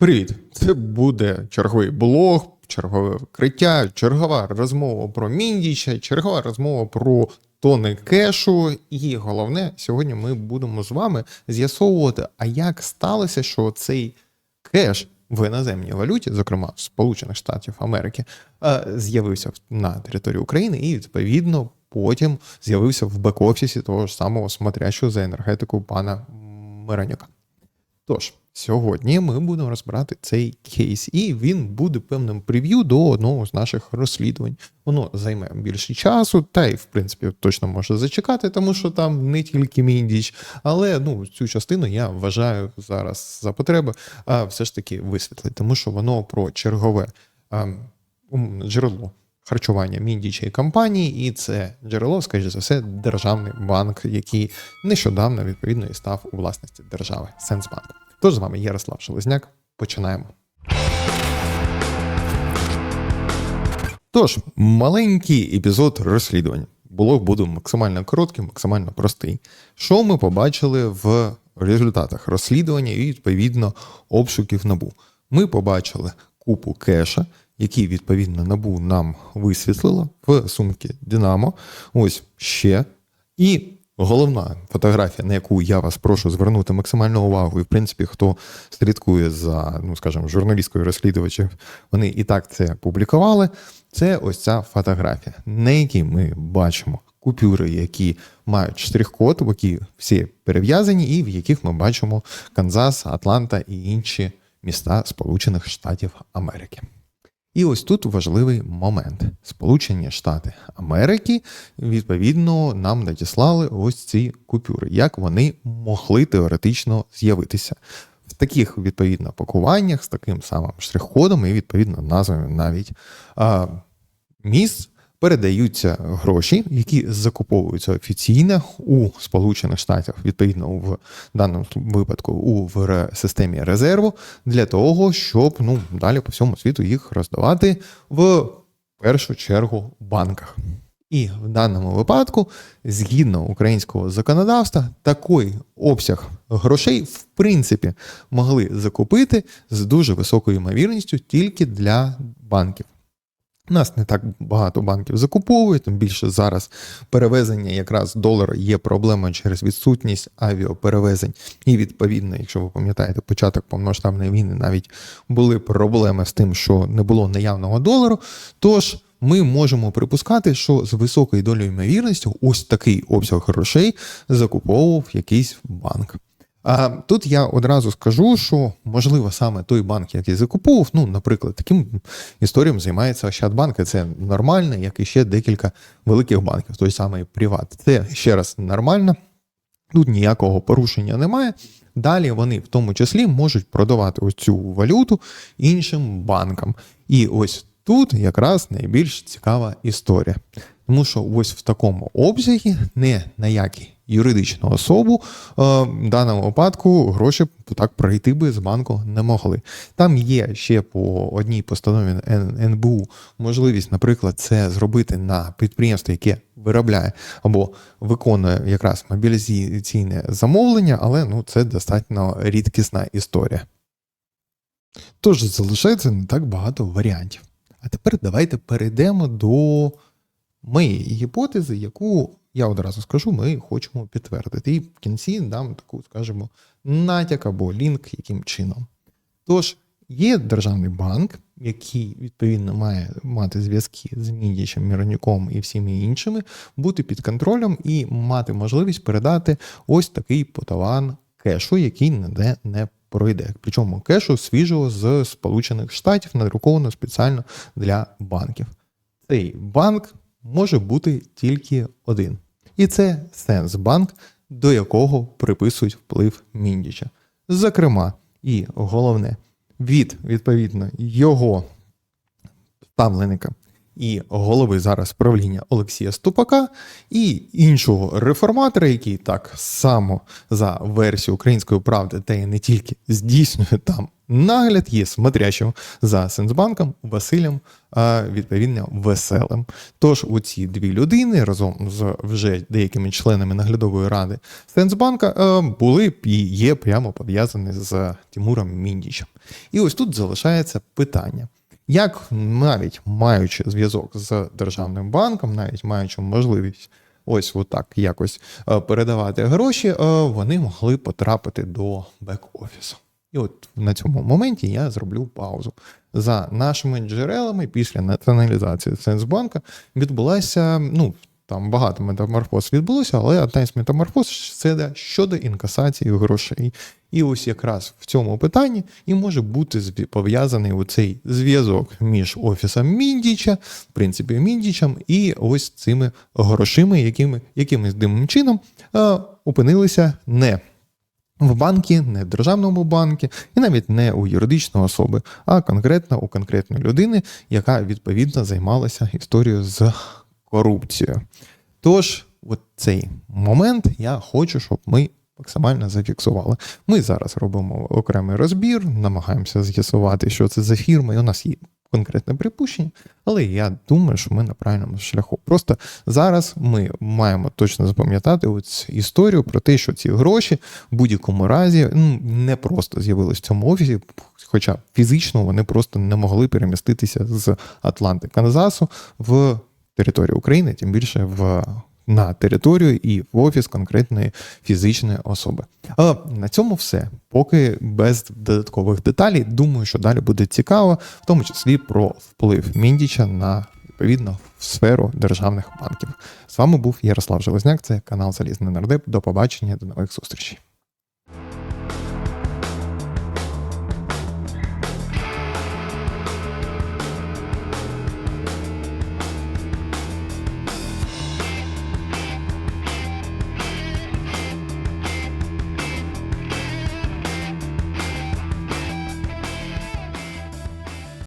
Привіт! Це буде черговий блог, чергове вкриття, чергова розмова про Міндіча, чергова розмова про тони кешу. І головне, сьогодні ми будемо з вами з'ясовувати, а як сталося, що цей кеш в іноземній валюті, зокрема Сполучених Штатів Америки, е, з'явився на території України і відповідно потім з'явився в бек-офісі того ж самого смотрящого за енергетику пана Миранюка. Тож, сьогодні ми будемо розбирати цей кейс, і він буде певним прев'ю до одного з наших розслідувань. Воно займе більше часу, та й в принципі точно може зачекати, тому що там не тільки міндіч, але ну цю частину я вважаю зараз за потреби, а все ж таки висвітлити, тому що воно про чергове а, джерело. Харчування міндічої компанії, і це джерело, скоріш за все, державний банк, який нещодавно відповідно і став у власності держави Сенсбанк. Тож з вами Ярослав Шелезняк. Починаємо. Тож, маленький епізод розслідування. Блог буде максимально короткий, максимально простий. Що ми побачили в результатах розслідування і відповідно обшуків набу? Ми побачили купу кеша, який відповідно набу нам висвітлило в сумки Динамо. Ось ще. І головна фотографія, на яку я вас прошу звернути максимальну увагу, і в принципі, хто слідкує за, ну скажімо, журналісткою розслідувачів, вони і так це публікували. Це ось ця фотографія, на якій ми бачимо купюри, які мають штрих-код, які всі перев'язані, і в яких ми бачимо Канзас, Атланта і інші міста Сполучених Штатів Америки. І ось тут важливий момент. Сполучені Штати Америки відповідно нам надіслали ось ці купюри, як вони могли теоретично з'явитися. В таких відповідно пакуваннях з таким самим штрих-кодом і відповідно назвами навіть а, міст передаються гроші, які закуповуються офіційно у Сполучених Штатах, відповідно в даному випадку у в системі резерву, для того, щоб ну далі по всьому світу їх роздавати в першу чергу банках. І в даному випадку, згідно українського законодавства, такий обсяг грошей, в принципі, могли закупити з дуже високою ймовірністю тільки для банків. Нас не так багато банків закуповують, тим більше зараз перевезення якраз долара є проблемою через відсутність авіаперевезень. І відповідно, якщо ви пам'ятаєте, початок повноштабної війни навіть були проблеми з тим, що не було наявного долару. Тож ми можемо припускати, що з високою долею ймовірності ось такий обсяг грошей закуповував якийсь банк. Тут я одразу скажу, що можливо саме той банк, який закуповував, ну, наприклад, таким історіям займається Ощадбанк, і це нормально, як і ще декілька великих банків, той самий Приват. Це ще раз нормально, тут ніякого порушення немає. Далі вони в тому числі можуть продавати ось цю валюту іншим банкам. І ось тут якраз найбільш цікава історія. Тому що ось в такому обсягі не на які юридичну особу е, в даному випадку гроші так пройти би з банку не могли. Там є ще по одній постанові НБУ можливість, наприклад, це зробити на підприємство, яке виробляє або виконує якраз мобілізаційне замовлення, але ну це достатньо рідкісна історія. Тож залишається не так багато варіантів. А тепер давайте перейдемо до моєї гіпотези, яку я одразу скажу, ми хочемо підтвердити. І в кінці дам таку, скажімо, натяк або лінк, яким чином. Тож, є державний банк, який відповідно має мати зв'язки з Мідічем, Міронюком і всіми іншими, бути під контролем і мати можливість передати ось такий потован кешу, який ніде не пройде. Причому кешу свіжого з Сполучених Штатів, надруковано спеціально для банків. Цей банк може бути тільки один. І це Сенсбанк, до якого приписують вплив Міндіча. Зокрема, і головне, від відповідно його ставленика і голови зараз правління Олексія Ступака, і іншого реформатора, який так само за версією української правди, та й не тільки здійснює там нагляд, є смотрящим за Сенсбанком Василем відповідно веселим. Тож оці дві людини разом з вже деякими членами наглядової ради Сенсбанка е, були і є прямо пов'язані з Тимуром Міндічем. І ось тут залишається питання. Як навіть маючи зв'язок з державним банком, навіть маючи можливість ось отак якось е, передавати гроші, е, вони могли потрапити до бек-офісу. І от на цьому моменті я зроблю паузу. За нашими джерелами, після націоналізації Сенсбанка відбулася, ну там багато метаморфоз відбулося, але одна із метаморфоз це щодо інкасації грошей. І ось якраз в цьому питанні і може бути пов'язаний оцей зв'язок між офісом Міндіча, в принципі, Міндічем, і ось цими грошима, якими якимось дивним чином е, опинилися не в банкі, не в державному банку, і навіть не у юридичної особи, а конкретно у конкретної людини, яка відповідно займалася історією з корупцією. Тож, от цей момент я хочу, щоб ми максимально зафіксували. Ми зараз робимо окремий розбір, намагаємося з'ясувати, що це за фірма, і у нас є конкретне припущення, але я думаю, що ми на правильному шляху. Просто зараз ми маємо точно запам'ятати історію про те, що ці гроші в будь-якому разі ну, не просто з'явились в цьому офісі, хоча фізично вони просто не могли переміститися з Атланти Канзасу в територію України, тим більше в. На територію і в офіс конкретної фізичної особи. А на цьому все. Поки без додаткових деталей. Думаю, що далі буде цікаво, в тому числі про вплив Міндіча на відповідно в сферу державних банків. З вами був Ярослав Железняк. Це канал Залізний Нардеп. До побачення, до нових зустрічей.